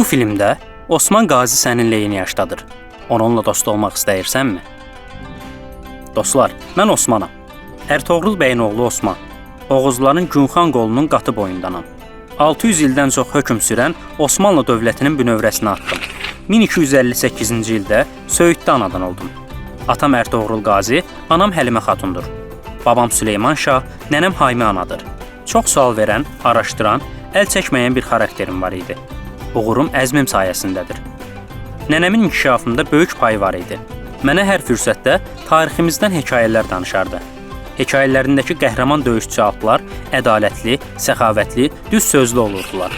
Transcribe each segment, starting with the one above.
Bu filmdə Osman Qazi səninlə eyni yaşdadır. Onunla dost olmaq istəyirsənmi? Dostlar, mən Osmanam. Ərtoğrul bəyin oğlu Osman. Oğuzların Günxan qolunun qatı boyundanam. 600 ildən çox hökm sürən Osmanlı dövlətinin bünövrəsini atdım. 1258-ci ildə Söyüddə anadan oldum. Atam Ərtoğrul Qazi, anam Həlimə xatundur. Babam Süleyman Şah, nənəm Haymə anadır. Çox sual verən, araşdıran, əl çəkməyən bir xarakterim var idi. Uğurum əzmim sayəsindədir. Nənəmin inkişafında böyük payı var idi. Mənə hər fürsətdə tariximizdən hekayələr danışardı. Hekayələrindəki qəhrəman döyüşçü alplar ədalətli, səxavətli, düz sözlü olurdular.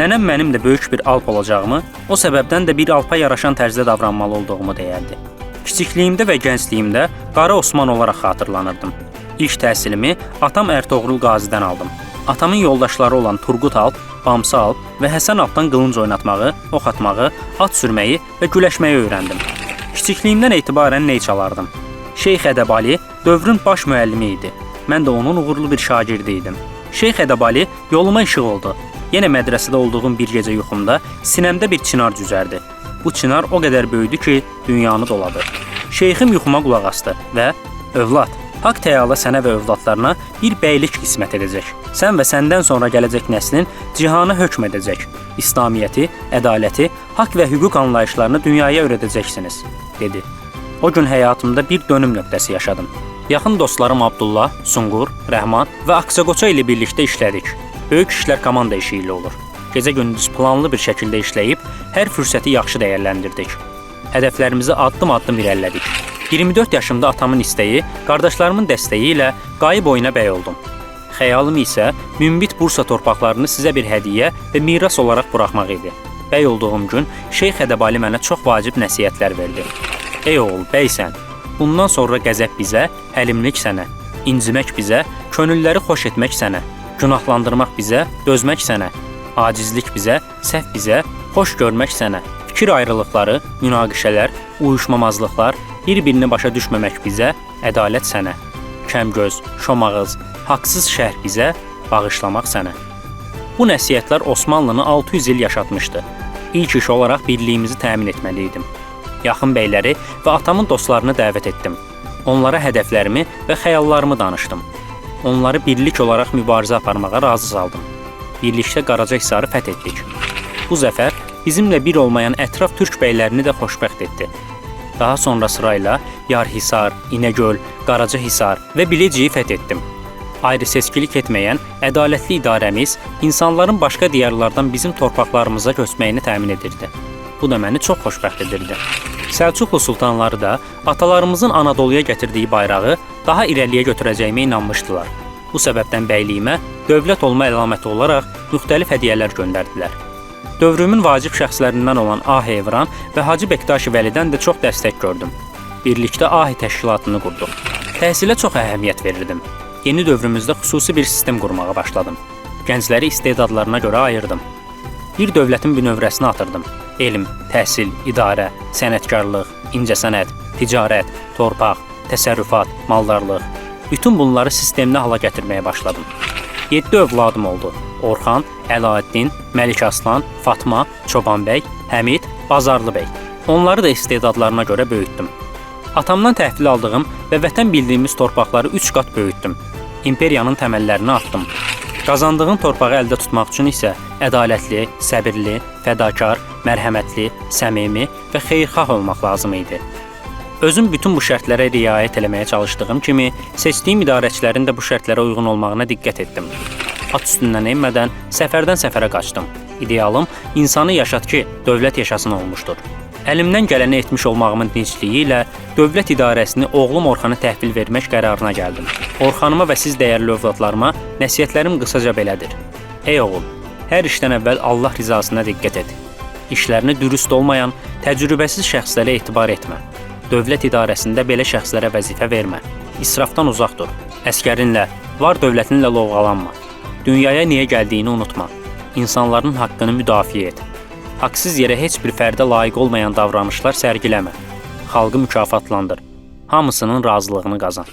Nənəm mənim də böyük bir alp olacağımı, o səbəbdən də bir alpa yaraşan tərzdə davranmalı olduğumu deyərdi. Kiçikliyimdə və gəncliyimdə Qara Osman olaraq xatırlanırdım. İlk təhsilimi atam Ərtoğrul Qazidən aldım. Atamın yoldaşları olan Turqut Alp, Bamsı Alp və Həsən Alpdan qılınc oynatmağı, ox atmağı, at sürməyi və güləşməyi öyrəndim. Kiçikliyimdən etibarən ney çalardım. Şeyx Ədəbali dövrün baş müəllimi idi. Mən də onun uğurlu bir şagirdi idim. Şeyx Ədəbali yoluma işıq oldu. Yenə mədrəsədə olduğum bir gecə yuxumda sinəmdə bir çınar cüzərdi. Bu çınar o qədər böyüdü ki, dünyanı doladı. Şeyxim yuxuma qulaq asdı və "Övlad, Haqq Təala sənə və övladlarına bir bəylik qismət edəcək. Sən və səndən sonra gələcək nəslin cihana hökm edəcək. İslamiyyəti, ədaləti, haqq və hüquq anlayışlarını dünyaya öyrədəcəksiniz." dedi. O gün həyatımda bir dönüm nöqtəsi yaşadım. Yaxın dostlarım Abdullah, Sunqur, Rəhman və Aksagoça ilə birlikdə işlədik. Böyük işlər komanda işi ilə olur. Gecə-gündüz planlı bir şəkildə işləyib hər fürsəti yaxşı dəyərləndirdik. Hədəflərimizi addım-addım irəlilədik. 24 yaşımda atamın istəyi, qardaşlarımın dəstəyi ilə qayıb oyuna bəy oldum. Xəyalım isə münbit Bursa torpaqlarını sizə bir hədiyyə və miras olaraq buraxmaq idi. Bəy olduğum gün Şeyx Ədəbali mənə çox vacib nəsihətlər verdi. Ey oğul, bəysən. Bundan sonra qəzəb bizə, həlimlik sənə, incimək bizə, könülləri xoş etmək sənə, günahlandırmaq bizə, dözmək sənə, acizlik bizə, səhv bizə, xoş görmək sənə. Fikir ayrılıqları, münaqişələr, uyuşmamazlıqlar, bir-birini başa düşməmək bizə, ədalət sənə. Kəmgöz, şomağız, haqsız şərh bizə, bağışlamaq sənə. Bu nəsihətlər Osmanlını 600 il yaşatmışdı. İlk iş olaraq birliyimizi təmin etməli idim. Yaxın bəyləri və atamın dostlarını dəvət etdim. Onlara hədəflərimi və xəyallarımı danışdım. Onları birlik olaraq mübarizə aparmağa razı saldım. Birlikdə Qaraca Hisarı fəth etdik. Bu zəfər bizimlə bir olmayan ətraf türk bəylərini də xoşbəxt etdi. Daha sonra sırayla Yarhisar, İnəgöl, Qaraca Hisar və Biliciyi fəth etdim. Ayrı seçkilik etməyən ədalətli idarəmiz insanların başqa diyarlardan bizim torpaqlarımıza köçməyini təmin edirdi. Bu da məni çox xoşbəxt edirdi. Səlcuqlu sultanları da atalarımızın Anadoluya gətirdiyi bayrağı daha irəliyə götürəcəyimə inanmışdılar. Bu səbəbdən bəyliyimə dövlət olma əlaməti olaraq müxtəlif hədiyyələr göndərdilər. Dövrümün vacib şəxslərindən olan Ah Evran və Hacı Bektaşi Vəlidən də çox dəstək gördüm. Birlikdə AHİ təşkilatını qurduq. Təhsilə çox əhəmiyyət verirdim. Yeni dövrümüzdə xüsusi bir sistem qurmağa başladım. Gəncləri istedadlarına görə ayırdım. Bir dövlətin bünövrəsini atırdım. Elm, təhsil, idarə, sənətkarlıq, incəsənət, ticarət, torpaq, təsərrüfat, maldarlıq. Bütün bunları sistemli hala gətirməyə başladım. 7 övladım oldu. Orxan, Əlaəddin, Məlik Aslan, Fatma, Çobanbəy, Həmid, Bazarlı bəy. Onları da istedadlarına görə böyütdüm. Atamdan təhvil aldığım və vətən bildiyimiz torpaqları 3 qat böyütdüm. İmperiyanın təməllərini atdım. Qazandığın torpağı əldə tutmaq üçün isə ədalətli, səbirli, fədakar, mərhəmətli, səmimi və xeyirxah olmaq lazım idi. Özüm bütün bu şərtlərə riayət eləməyə çalışdığım kimi, seçdiyim idarəçilərin də bu şərtlərə uyğun olmağına diqqət etdim. At üstündən enmədən səfərdən səfərə qaçdım. İdealım insanı yaşat ki, dövlət yaşasın olmuşdur. Əlimdən gələni etmiş olmağımın dincliyi ilə dövlət idarəsini oğlum Orxana təhvil vermək qərarına gəldim. Orxanıma və siz dəyərli övladlarıma nəsihətlərim qısaca belədir. Ey oğul, hər işdən əvvəl Allah rizasına diqqət et. İşlərini dürüst olmayan, təcrübəsiz şəxslərə etibar etmə. Dövlət idarəsində belə şəxslərə vəzifə vermə. İsrafdan uzaq dur. Əskərinlə, var dövlətinlə lovğalanma. Dünyaya niyə gəldiyini unutma. İnsanların haqqını müdafiə et. Haqsız yerə heç bir fərdə layiq olmayan davranışlar sərgiləmə. Xalqı mükafatlandır. Hamısının razılığını qazan.